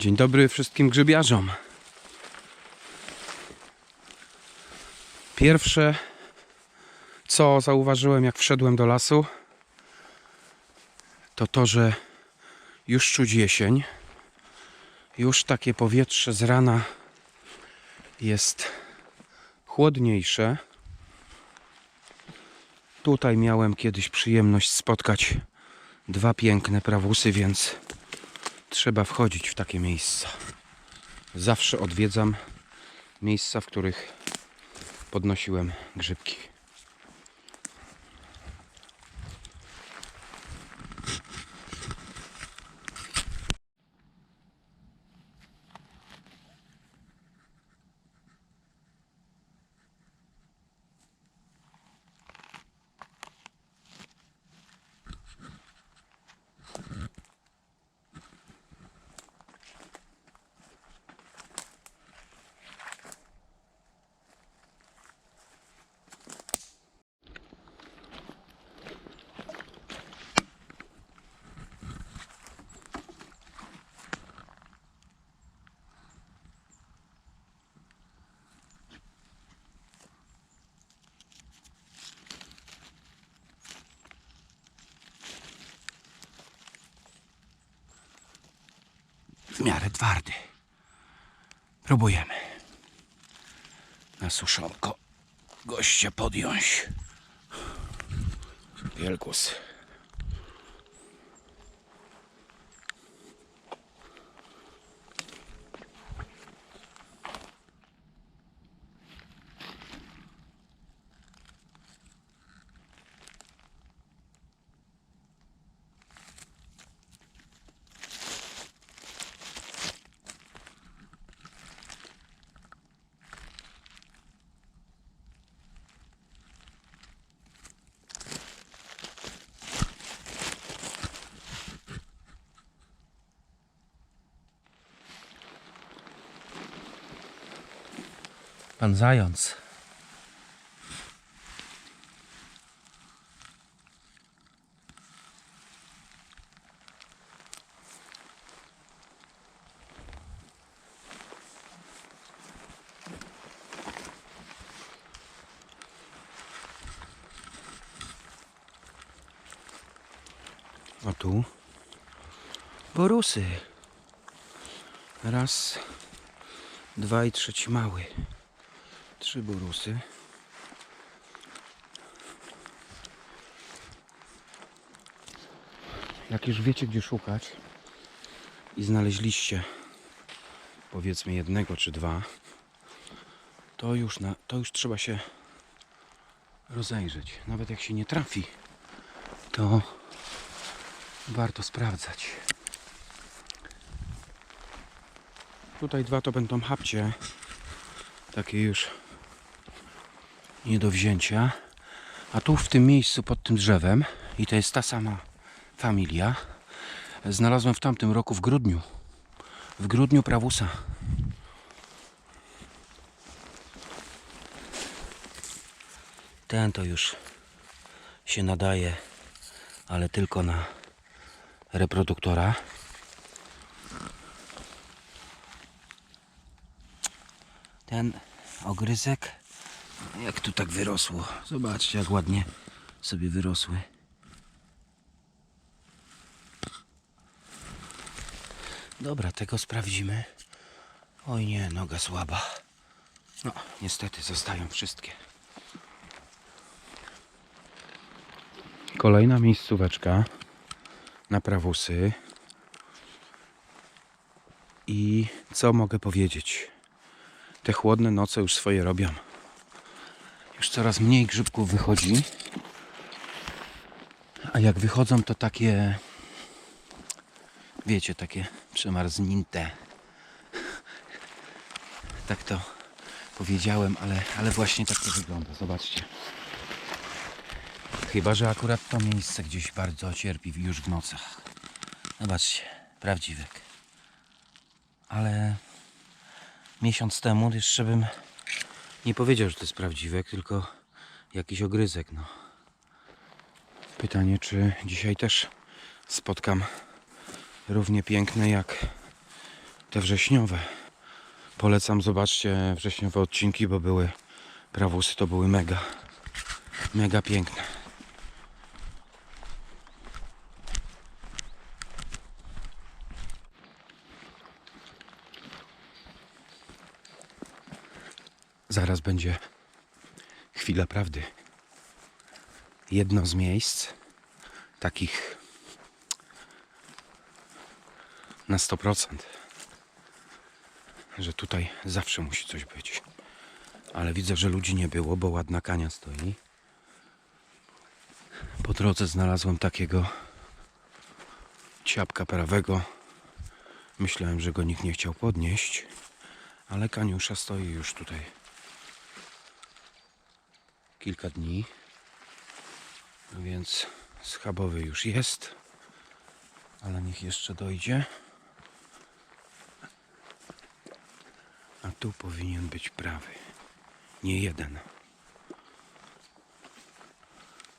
Dzień dobry wszystkim grzybiarzom. Pierwsze, co zauważyłem, jak wszedłem do lasu, to to, że już czuć jesień. Już takie powietrze z rana jest chłodniejsze. Tutaj miałem kiedyś przyjemność spotkać dwa piękne prawusy, więc trzeba wchodzić w takie miejsca. Zawsze odwiedzam miejsca, w których podnosiłem grzybki. W miarę twardy. Próbujemy. Na suszonko gościa podjąć. Wielkus. Pan zając. A tu borusy. Raz, dwa i trzeci mały. Trzy borusy. Jak już wiecie gdzie szukać i znaleźliście powiedzmy jednego czy dwa, to już, na, to już trzeba się rozejrzeć. Nawet jak się nie trafi, to warto sprawdzać. Tutaj dwa to będą hapcie takie już nie do wzięcia. A tu w tym miejscu pod tym drzewem, i to jest ta sama familia, znalazłem w tamtym roku w grudniu. W grudniu prawusa. Ten to już się nadaje, ale tylko na reproduktora. Ten ogryzek, jak tu tak wyrosło. Zobaczcie, jak ładnie sobie wyrosły. Dobra, tego sprawdzimy. Oj nie, noga słaba. No, niestety zostają wszystkie. Kolejna miejscóweczka na prawusy. I co mogę powiedzieć? te chłodne noce już swoje robią. Już coraz mniej grzybków wychodzi. A jak wychodzą, to takie, wiecie, takie przemarznięte. Tak to powiedziałem, ale, ale właśnie tak to wygląda. Zobaczcie. Chyba, że akurat to miejsce gdzieś bardzo cierpi już w nocach. Zobaczcie, prawdziwek. Ale miesiąc temu jeszcze bym nie powiedział, że to jest prawdziwek, tylko jakiś ogryzek. No. Pytanie, czy dzisiaj też spotkam równie piękne jak te wrześniowe. Polecam, zobaczcie wrześniowe odcinki, bo były prawusy, to były mega, mega piękne. Zaraz będzie chwila prawdy. Jedno z miejsc takich na 100%, że tutaj zawsze musi coś być. Ale widzę, że ludzi nie było, bo ładna kania stoi. Po drodze znalazłem takiego ciapka prawego. Myślałem, że go nikt nie chciał podnieść, ale kaniusza stoi już tutaj kilka dni. Więc schabowy już jest, ale niech jeszcze dojdzie. A tu powinien być prawy. Nie jeden.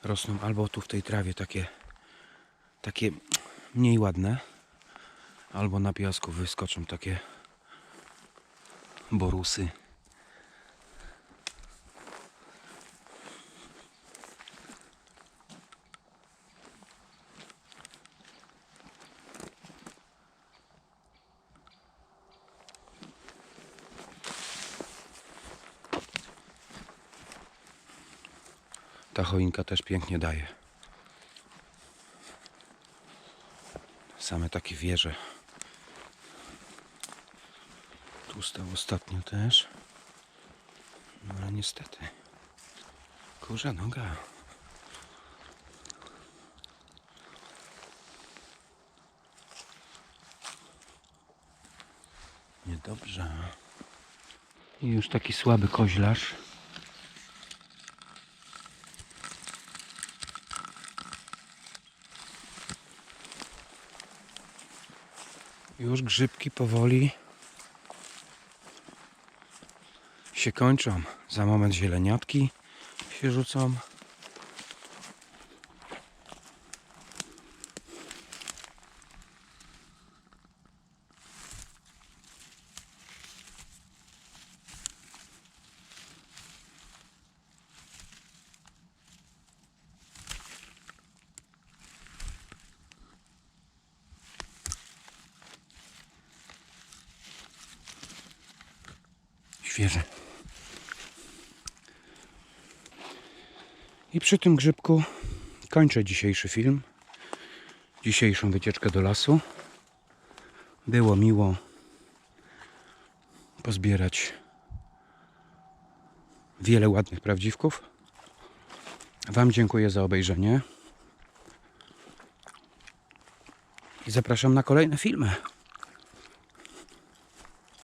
Rosną albo tu w tej trawie takie, takie mniej ładne, albo na piasku wyskoczą takie borusy. Ta choinka też pięknie daje. Same takie wieże. Tu stał ostatnio też. No ale niestety. Kurza noga. Niedobrze. I już taki słaby koźlarz. Już grzybki powoli się kończą. Za moment zieleniatki się rzucą. Świeże. I przy tym grzybku kończę dzisiejszy film. Dzisiejszą wycieczkę do lasu. Było miło pozbierać wiele ładnych prawdziwków. Wam dziękuję za obejrzenie. I zapraszam na kolejne filmy.